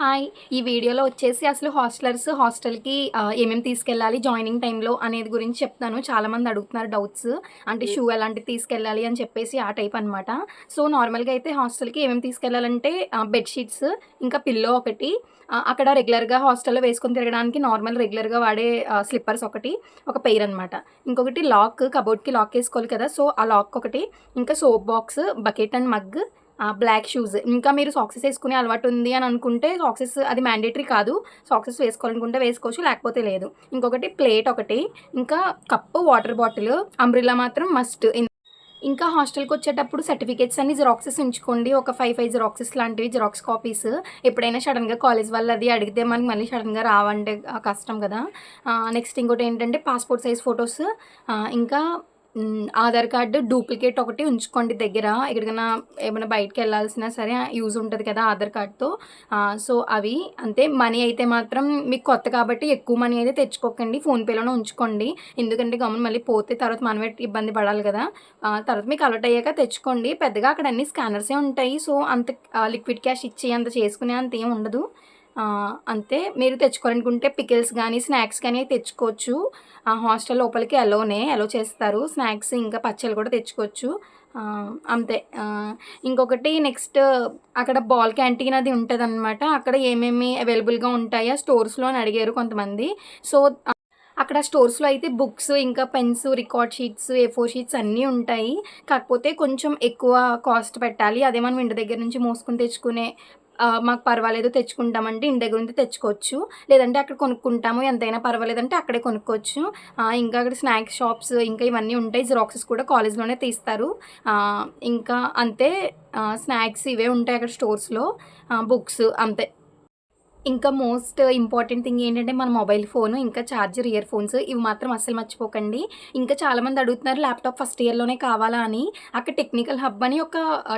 Hi. ఈ వీడియోలో వచ్చేసి అసలు హాస్టలర్స్ హాస్టల్కి ఏమేమి తీసుకెళ్ళాలి జాయినింగ్ టైంలో అనేది గురించి చెప్తాను. చాలామంది అడుగుతున్నారు డౌట్స్. అంటే షూ ఎలాంటివి తీసుకెళ్ళాలి అని చెప్పేసి ఆ టైప్ అనమాట సో నార్మల్గా అయితే హాస్టల్కి ఏమేమి తీసుకెళ్ళాలంటే బెడ్షీట్స్ ఇంకా పిల్లో ఒకటి అక్కడ రెగ్యులర్గా హాస్టల్లో వేసుకొని తిరగడానికి నార్మల్ రెగ్యులర్గా వాడే స్లిప్పర్స్ ఒకటి ఒక పెయిర్ అనమాట ఇంకొకటి లాక్ కబోర్డ్కి లాక్ వేసుకోవాలి కదా సో ఆ లాక్ ఒకటి ఇంకా soap box bucket and mug black shoes ఇంకా మీరు సాక్సెస్ వేసుకునే అలవాటు ఉంది అని అనుకుంటే సాక్సెస్ అది మ్యాండేటరీ కాదు. సాక్సెస్ వేసుకోవాలనుకుంటే వేసుకోవచ్చు లేకపోతే లేదు. ఇంకొకటి ప్లేట్ ఒకటి. ఇంకా కప్పు వాటర్ బాటిల్ అంబ్రిలా మాత్రం మస్ట్ ఇంకా హాస్టల్కి వచ్చేటప్పుడు సర్టిఫికేట్స్ అన్ని జిరాక్సెస్ ఉంచుకోండి. ఒక ఫైవ్ ఫైవ్ జిరాక్సెస్ లాంటివి జిరాక్స్ కాపీస్ ఎప్పుడైనా సడన్గా కాలేజ్ వాళ్ళు అది అడిగితే మనకి మళ్ళీ సడన్గా రావంటే కష్టం కదా. నెక్స్ట్ ఇంకోటి ఏంటంటే పాస్పోర్ట్ సైజ్ ఫొటోస్ ఇంకా ఆధార్ కార్డు డూప్లికేట్ ఒకటి ఉంచుకోండి దగ్గర. ఎక్కడికైనా ఏమైనా బయటకు వెళ్ళాల్సినా సరే యూజ్ ఉంటుంది కదా ఆధార్ కార్డ్తో. సో అవి అంతే. మనీ అయితే మాత్రం మీకు కొత్త కాబట్టి ఎక్కువ మనీ అయితే తెచ్చుకోకండి. ఫోన్పేలోనే ఉంచుకోండి. ఎందుకంటే గమని మళ్ళీ పోతే తర్వాత మనమే ఇబ్బంది పడాలి కదా. తర్వాత మీకు అలర్ట్ అయ్యాక తెచ్చుకోండి. పెద్దగా అక్కడ అన్ని స్కానర్సే ఉంటాయి. సో అంత లిక్విడ్ క్యాష్ ఇచ్చి అంత చేసుకునే అంత ఏం ఉండదు. అంతే మీరు తెచ్చుకోవాలనుకుంటే పికిల్స్ కానీ స్నాక్స్ కానీ తెచ్చుకోవచ్చు. ఆ హాస్టల్ లోపలికి ఎలోనే అలో చేస్తారు. స్నాక్స్ ఇంకా పచ్చళ్ళు కూడా తెచ్చుకోవచ్చు. అంతే. ఇంకొకటి నెక్స్ట్ అక్కడ బాల్ క్యాంటీన్ అది ఉంటుందన్నమాట. అక్కడ ఏమేమి అవైలబుల్గా ఉంటాయో స్టోర్స్లో అని అడిగారు కొంతమంది. సో అక్కడ స్టోర్స్లో అయితే బుక్స్ ఇంకా pens record sheets A four sheets అన్నీ ఉంటాయి. కాకపోతే కొంచెం ఎక్కువ కాస్ట్ పెట్టాలి. అదే మనం ఇంటి దగ్గర నుంచి మోసుకుని తెచ్చుకునే మాకు పర్వాలేదు తెచ్చుకుంటామంటే ఇంటి దగ్గర నుంచి తెచ్చుకోవచ్చు. లేదంటే అక్కడ కొనుక్కుంటాము. ఎంతైనా పర్వాలేదంటే అక్కడే కొనుక్కోవచ్చు. ఇంకా అక్కడ స్నాక్స్ షాప్స్ ఇంకా ఇవన్నీ ఉంటాయి. జిరాక్సెస్ కూడా కాలేజ్లోనే తీస్తారు. ఇంకా అంతే. స్నాక్స్ ఇవే ఉంటాయి అక్కడ స్టోర్స్లో. బుక్స్ అంతే. ఇంకా మోస్ట్ ఇంపార్టెంట్ థింగ్ ఏంటంటే మన మొబైల్ ఫోన్ ఇంకా ఛార్జర్ ఇయర్ ఫోన్స్ ఇవి మాత్రం అస్సలు మర్చిపోకండి. ఇంకా చాలామంది అడుగుతున్నారు ల్యాప్టాప్ ఫస్ట్ ఇయర్లోనే కావాలా అని. అక్కడ టెక్నికల్ హబ్ అని ఒక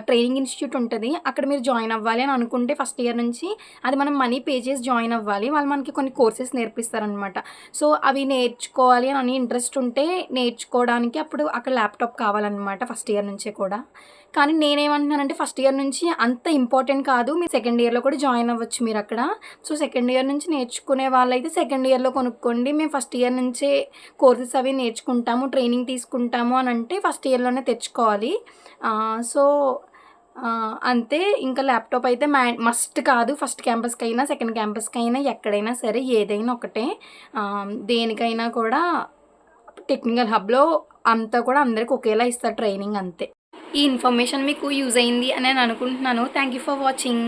ట్రైనింగ్ ఇన్స్టిట్యూట్ ఉంటుంది. అక్కడ మీరు జాయిన్ అవ్వాలి అని అనుకుంటే ఫస్ట్ ఇయర్ నుంచి అది మనం మనీ పే చేసి జాయిన్ అవ్వాలి. వాళ్ళు మనకి కొన్ని కోర్సెస్ నేర్పిస్తారనమాట సో అవి నేర్చుకోవాలి అని ఇంట్రెస్ట్ ఉంటే నేర్చుకోవడానికి అప్పుడు అక్కడ ల్యాప్టాప్ కావాలన్నమాట ఫస్ట్ ఇయర్ నుంచే కూడా. కానీ నేనేమంటున్నానంటే ఫస్ట్ ఇయర్ నుంచి అంత ఇంపార్టెంట్ కాదు. మీరు సెకండ్ ఇయర్లో కూడా జాయిన్ అవ్వచ్చు మీరు అక్కడ. సో సెకండ్ ఇయర్ నుంచి నేర్చుకునే వాళ్ళైతే సెకండ్ ఇయర్లో కొనుక్కోండి. మేము ఫస్ట్ ఇయర్ నుంచే కోర్సెస్ అవి నేర్చుకుంటాము ట్రైనింగ్ తీసుకుంటాము అని అంటే ఫస్ట్ ఇయర్లోనే తెచ్చుకోవాలి. సో అంతే. ఇంకా ల్యాప్టాప్ అయితే మ్యా మస్ట్ కాదు. ఫస్ట్ క్యాంపస్కి అయినా సెకండ్ క్యాంపస్కి అయినా ఎక్కడైనా సరే ఏదైనా ఒకటే. దేనికైనా కూడా టెక్నికల్ హబ్లో అంతా కూడా అందరికి ఒకేలా ఇస్తారు ట్రైనింగ్ అంతే. ఈ ఇన్ఫర్మేషన్ మీకు యూజ్ అయింది అని నేను అనుకుంటున్నాను. Thank you for watching